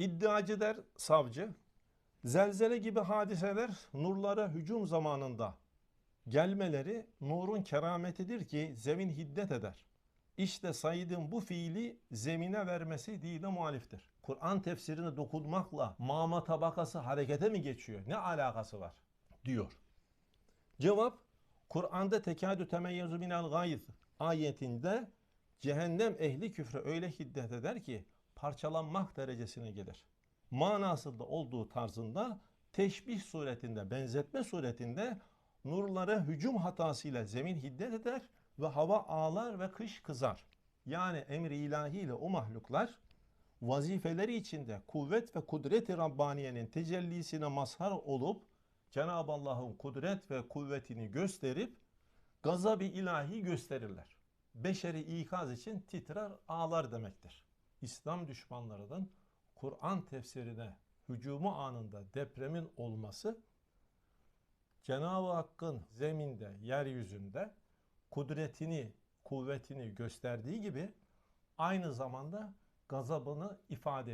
İddiacı der savcı, zelzele gibi hadiseler nurlara hücum zamanında gelmeleri nurun kerametidir ki zemin hiddet eder. İşte Said'in bu fiili zemine vermesi dine muhaliftir. Kur'an tefsirine dokunmakla mama tabakası harekete mi geçiyor? Ne alakası var? diyor. Cevap Kur'an'da tekadü temeyyezu minel gayz ayetinde cehennem ehli küfre öyle hiddet eder ki parçalanmak derecesine gelir. Manasında olduğu tarzında teşbih suretinde, benzetme suretinde nurlara hücum hatasıyla zemin hiddet eder ve hava ağlar ve kış kızar. Yani emri ilahiyle o mahluklar vazifeleri içinde kuvvet ve kudret-i Rabbaniye'nin tecellisine mazhar olup Cenab-ı Allah'ın kudret ve kuvvetini gösterip gazab-ı ilahi gösterirler. Beşeri ikaz için titrer ağlar demektir. İslam düşmanlarının Kur'an tefsirine hücumu anında depremin olması Cenab-ı Hakk'ın zeminde, yeryüzünde kudretini, kuvvetini gösterdiği gibi aynı zamanda gazabını ifade